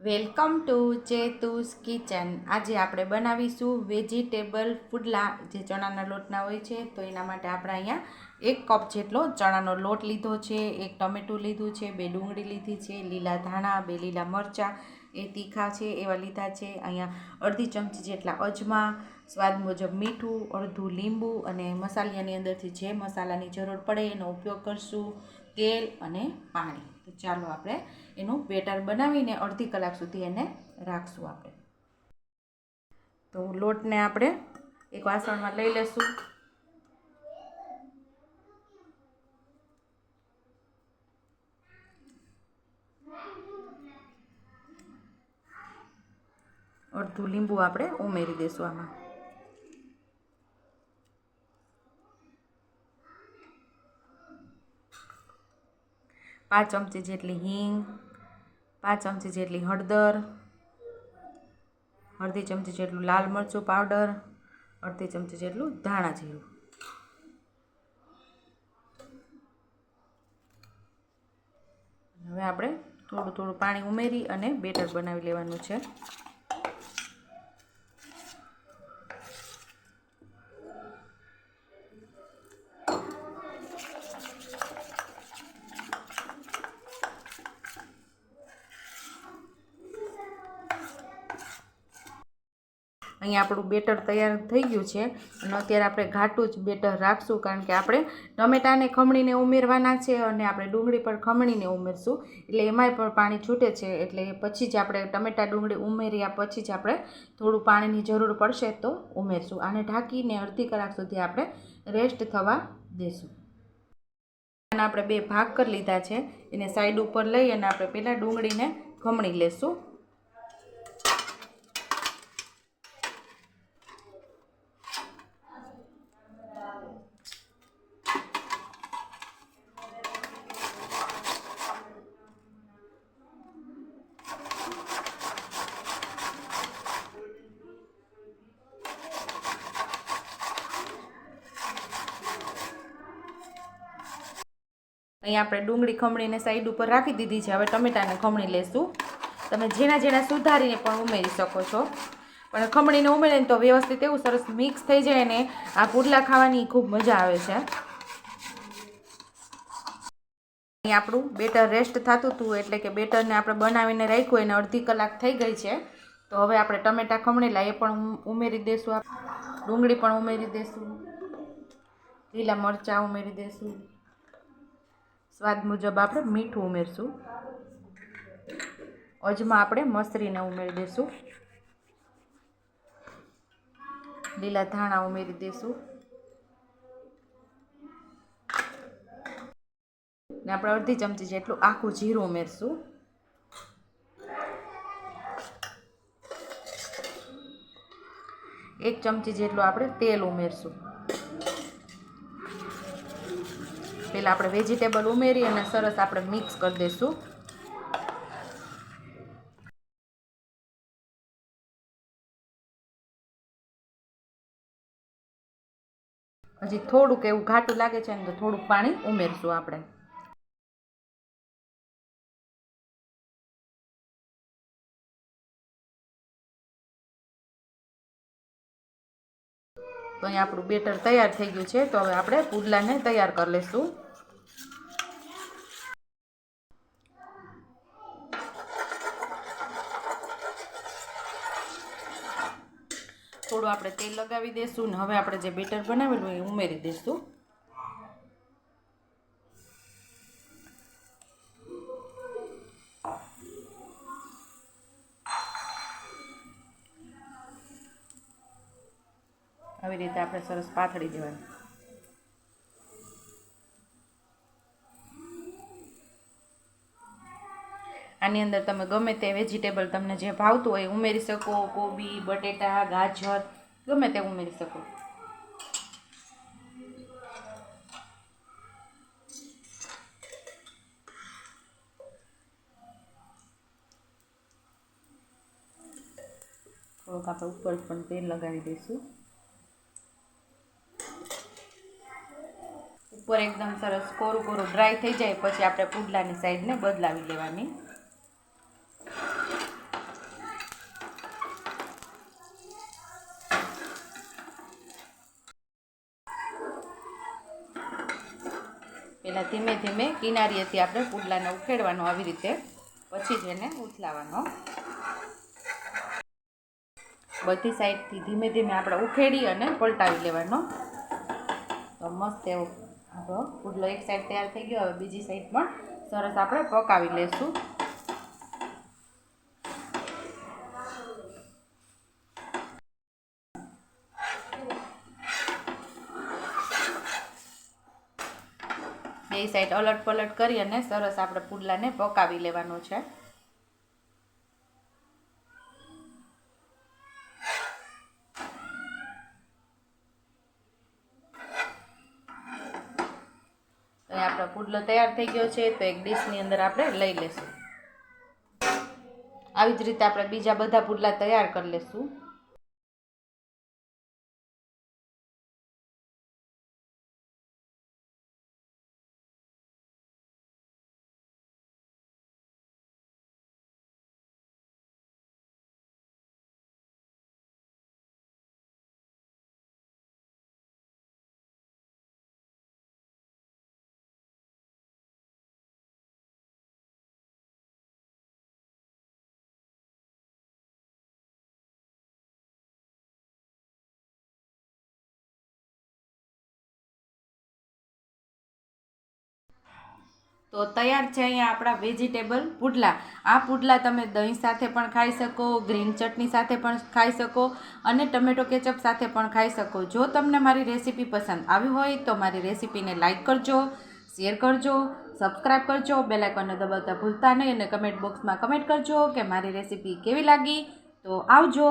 Welcome to ચેતુસ kitchen. આજે આપણે બનાવીશું વેજીટેબલ પુડલા જે ચણાના લોટના હોય છે, તો એના માટે આપણે અહીંયા એક કપ જેટલો ચણાનો લોટ લીધો છે, એક ટમેટું લીધું છે, બે ડુંગળી લીધી છે, લીલા ધાણા, બે લીલા મરચાં, એ તીખા છે, એવા લીધા છે. અહીંયા અડધી ચમચી જેટલા અજમા સ્વાદ મુજબ મીઠું, અડધું લીંબુ અને મસાલિયાની અંદરથી જે મસાલાની જરૂર પડે એનો ઉપયોગ કરશું તેલ અને પાણી. તો ચાલો આપણે એનું બેટર બનાવીને અડધી કલાક સુધી એને રાખશું આપણે. તો લોટને આપણે એક વાસણમાં લઈ લેશું. અડધું લીંબુ આપણે ઉમેરી દઈશું આમાં. પાંચ ચમચી જેટલી હિંગ, પાંચ ચમચી જેટલી હળદર, અડધી ચમચી જેટલું લાલ મરચું પાવડર, અડધી ચમચી જેટલું ધાણા જીરું. હવે આપણે થોડું થોડું પાણી ઉમેરી અને બેટર બનાવી લેવાનું છે. અહીંયા આપણું બેટર તૈયાર થઈ ગયું છે. અને અત્યારે આપણે ઘાટું જ બેટર રાખશું કારણ કે આપણે ટમેટાને ખમણીને ઉમેરવાના છે અને આપણે ડુંગળી પણ ખમણીને ઉમેરશું. એટલે એમાંય પણ પાણી છૂટે છે. એટલે પછી જ આપણે ટમેટા, ડુંગળી ઉમેર્યા પછી જ આપણે થોડું પાણીની જરૂર પડશે તો ઉમેરશું. આને ઢાંકીને અડધી કલાક સુધી આપણે રેસ્ટ થવા દેશું. અને આપણે બે ભાગ કરી લીધા છે. એને સાઈડ ઉપર લઈ અને આપણે પહેલાં ડુંગળીને ખમણી લેશું. અહીંયા આપણે ડુંગળી ખમણીને સાઈડ ઉપર રાખી દીધી છે. હવે ટમેટાને ખમણી લેશું. તમે ઝીણા જેના સુધારીને પણ ઉમેરી શકો છો. પણ ખમણીને ઉમેરીને તો વ્યવસ્થિત એવું સરસ મિક્સ થઈ જાય ને આ પુડલા ખાવાની ખૂબ મજા આવે છે. અહીં આપણું બેટર રેસ્ટ થતું હતું, એટલે કે બેટરને આપણે બનાવીને રાખ્યું, એને અડધી કલાક થઈ ગઈ છે. તો હવે આપણે ટમેટા ખમણેલા, એ પણ ઉમેરી દઈશું ડુંગળી પણ ઉમેરી દઈશું લીલા મરચાં ઉમેરી દઈશું સ્વાદ મુજબ આપણે મીઠું ઉમેરશું. અજમા આપણે મસરીને ઉમેરી દઈશું લીલા ધાણા ઉમેરી દઈશું ને આપણે અડધી ચમચી જેટલું આખું જીરું ઉમેરશું એક ચમચી જેટલું આપણે તેલ ઉમેરશું. પહેલાં આપણે વેજીટેબલ ઉમેરી અને સરસ આપણે મિક્સ કરી દઈશું હજી થોડુંક એવું ઘાટું લાગે છે ને તો થોડુંક પાણી ઉમેરશું આપણે. તો અહીં આપણું બેટર તૈયાર થઈ ગયું છે, તો હવે આપણે પુડલાને તૈયાર કરી લઈશું થોડું આપણે તેલ લગાવી દઈશું ને હવે આપણે જે બેટર બનાવેલું એ ઉમેરી દઈશું આવી રીતે આપણે સરસ પાથળી દેવાનું. આની અંદર તમે ગમે તે વેજીટેબલ તમને જે ભાવતું હોય ઉમેરી શકો, કોબી, બટેટા, ગાજર, ગમે તે ઉમેરી શકો. થોડુંક આપણે ઉપર પણ તેલ લગાવી દઈશું. ઉપર એકદમ સરસ કોરું કોરું ડ્રાય થઈ જાય, પછી આપણે પુડલાની સાઈડને બદલાવી લેવાની. પહેલાં ધીમે ધીમે કિનારીએથી આપણે પુડલાને ઉખેડવાનો આવી રીતે, પછી જ એને ઉથલાવાનો. બધી સાઈડથી ધીમે ધીમે આપણે ઉખેડી અને પલટાવી લેવાનો. તો મસ્ત એવો આપણો પુડલો એક સાઈડ તૈયાર થઈ ગયો, હવે બીજી સાઈડ પણ સરસ આપણે પકાવી લેશું. બે સાઈડ અલટ પલટ કરી અને સરસ આપણે પુડલાને પકાવી લેવાનો છે. આપણો પુડલો તૈયાર થઈ ગયો છે, તો એક ડીશની અંદર આપણે લઈ લેશું. આવી જ રીતે આપણે બીજા બધા પુડલા તૈયાર કરી લેશું. તો તૈયાર છે અહીંયા આપણા વેજીટેબલ પુડલા. આ પુડલા તમે દહીં સાથે પણ ખાઈ શકો, ગ્રીન ચટણી સાથે પણ ખાઈ શકો અને ટમેટો કેચઅપ સાથે પણ ખાઈ શકો. જો તમને મારી રેસીપી પસંદ આવી હોય તો મારી રેસીપીને લાઇક કરજો, શેર કરજો સબસ્ક્રાઈબ કરજો, બેલ આઇકોનને દબાવતા ભૂલતા નહીં અને કમેન્ટ બોક્સમાં કમેન્ટ કરજો કે મારી રેસીપી કેવી લાગી. તો આવજો.